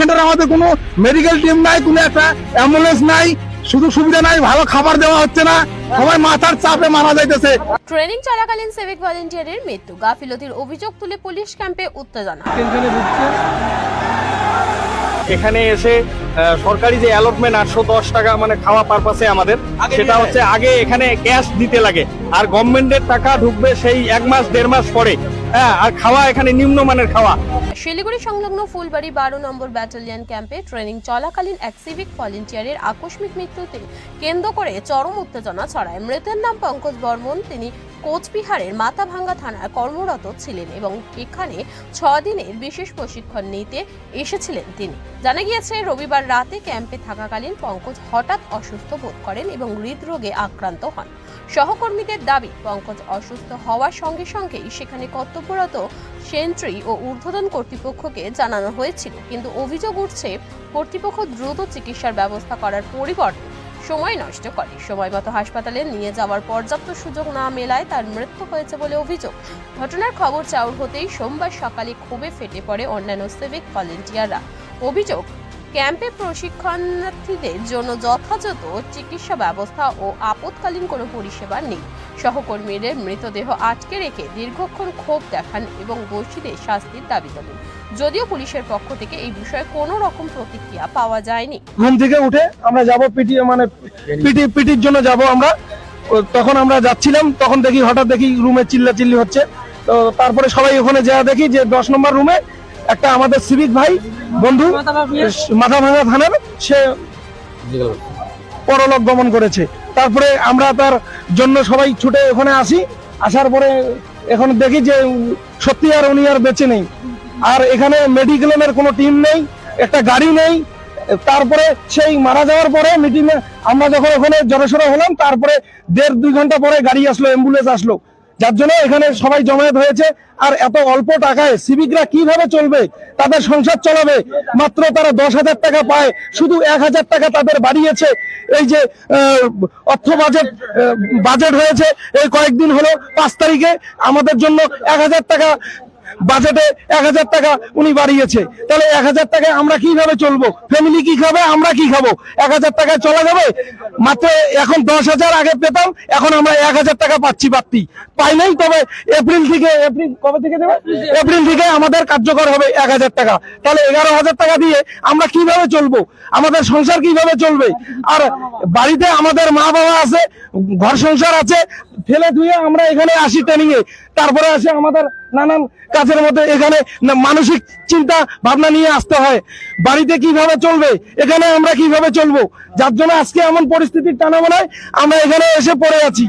সেন্টারে আমাদের কোনো মেডিকেল টিম নাই কোনো একটা অ্যাম্বুলেন্স নাই শুধু সুবিধা নাই ভালো খাবার দেওয়া হচ্ছে না সবাই মাথার চাপে মারা যাইতেছে। ট্রেনিং চলাকালীন সিভিক ভলেন্টিয়ারের মৃত্যু গাফিলতির অভিযোগ তুলে পুলিশ ক্যাম্পে উত্তেজনা। এখানে এসে আহ, সরকারি যে অ্যালটমেন্ট আটশো দশ টাকা মানে খাওয়া পারপাসে আমাদের সেটা হচ্ছে আগে এখানে ক্যাশ দিতে লাগে। আর গভর্নমেন্টের টাকা ঢুকবে সেই এক মাস দেড় মাস পরে। হ্যাঁ আর খাওয়া এখানে নিম্নমানের খাওয়া। শিলিগুড়ি সংলগ্ন ফুলবাড়ি বারো নম্বর ব্যাটালিয়ন ক্যাম্পে ট্রেনিং চলাকালীন এক সিভিক ভলেন্টিয়ারের আকস্মিক মৃত্যুতে কেন্দ্র করে চরম উত্তেজনা ছড়ায়। মৃতের নাম পঙ্কজ বর্মন। তিনি কোচবিহারের মাথাভাঙ্গা থানায় কর্মরত ছিলেন এবং এখানে ছ দিনের বিশেষ প্রশিক্ষণ নিতে এসেছিলেন তিনি। জানা গিয়েছে, রবিবার রাতে ক্যাম্পে থাকাকালীন পঙ্কজ হঠাৎ অসুস্থ বোধ করেন এবং হৃদরোগে আক্রান্ত হন। সহকর্মীদের দাবি, পঙ্কজ অসুস্থ হওয়ার সঙ্গে সঙ্গেই সেখানে কর্তব্যরত সেন্ট্রি ও ঊর্ধ্বতন কর্তৃপক্ষকে জানানো হয়েছিল। কিন্তু অভিযোগ উঠছে, কর্তৃপক্ষ দ্রুত চিকিৎসার ব্যবস্থা করার পরিবর্তে সময় নষ্ট করে। সময় মতো হাসপাতালে নিয়ে যাওয়ার পর্যাপ্ত সুযোগ না মেলায় তার মৃত্যু হয়েছে বলে অভিযোগ। ঘটনার খবর চাউর হতেই সোমবার সকালে ক্ষোভে ফেটে পড়ে অন্যান্য সিভিক ভলেন্টিয়াররা। অভিযোগ ক্যাম্পে প্রশিক্ষণার্থীদের জন্য যথাযথ চিকিৎসা ব্যবস্থা ও আপৎকালীন কোনো পরিষেবা নেই। সহকর্মীদের মৃতদেহ আটকে রেখে দীর্ঘক্ষণ ক্ষোভ দেখান এবং দোষীদের শাস্তির দাবি তোলেন যদিও পুলিশের পক্ষ থেকে এই বিষয়ে কোনো রকম প্রতিক্রিয়া পাওয়া যায়নি। ঘুম থেকে উঠে আমরা যাব পিটি মানে পিটি, পিটির জন্য যাব আমরা। তখন আমরা যাচ্ছিলাম, তখন দেখি হঠাৎ দেখি রুমে চিল্লা চিল্লি হচ্ছে। তো তারপরে সবাই ওখানে যা দেখি যে দশ নম্বর রুমে একটা আমাদের সিভিক ভাই, বন্ধু, মাথা ভাঙা থানার, সে পরলোক গমন করেছে। তারপরে আমরা তার জন্য সবাই ছুটে ওখানে আসি। আসার পরে এখন দেখি যে সত্যি আর উনি আর বেঁচে নেই। আর এখানে মেডিকেলের কোনো টিম নেই, একটা গাড়ি নেই। তারপরে সেই মারা যাওয়ার পরে মিটিং আমরা যখন ওখানে জড়সড় হলাম, তারপরে দেড় দুই ঘণ্টা পরে গাড়ি আসলো অ্যাম্বুলেন্স আসলো। যার জন্য এখানে সবাই জমায়েত হয়েছে। আর এত অল্প টাকায় সিভিকরা কীভাবে চলবে? তাদের সংসার চলাবে। মাত্র তারা দশ হাজার টাকা পায়। শুধু এক হাজার টাকা তাদের বাড়িয়েছে। এই যে অর্থ বাজেট বাজেট হয়েছে। এই কয়েকদিন হলো পাঁচ তারিখে। আমাদের জন্য এক হাজার টাকা বাজেটে এক হাজার টাকা উনি বাড়িয়েছে। তাহলে এক হাজার টাকায় আমরা কীভাবে চলবো? ফ্যামিলি কি খাবে, আমরা কি খাব? এক হাজার টাকায় চলা যাবে? মাত্র এখন দশ হাজার আগে পেতাম, এখন আমরা এক হাজার টাকা পাচ্ছি পাচ্ছি পাই নাই, তবে এপ্রিল থেকে, এপ্রিল কবে থেকে দেবে? এপ্রিল থেকে আমাদের কার্যকর হবে এক হাজার টাকা। তাহলে এগারো হাজার টাকা দিয়ে আমরা কীভাবে চলবো? আমাদের সংসার কীভাবে চলবে? আর বাড়িতে আমাদের মা বাবা আছে, ঘর সংসার আছে, ফেলে ধুয়ে আমরা এখানে আসি ট্রেনিং এ। তারপরে আসে আমাদের নানান কাজের মধ্যে এখানে মানসিক চিন্তা, ভাবনা নিয়ে আসতে হয়। বাড়িতে কীভাবে চলবে? এখানে আমরা কীভাবে চলবো? যার জন্য আজকে এমন পরিস্থিতির টানা মনে আমরা এখানে এসে পড়ে আছি।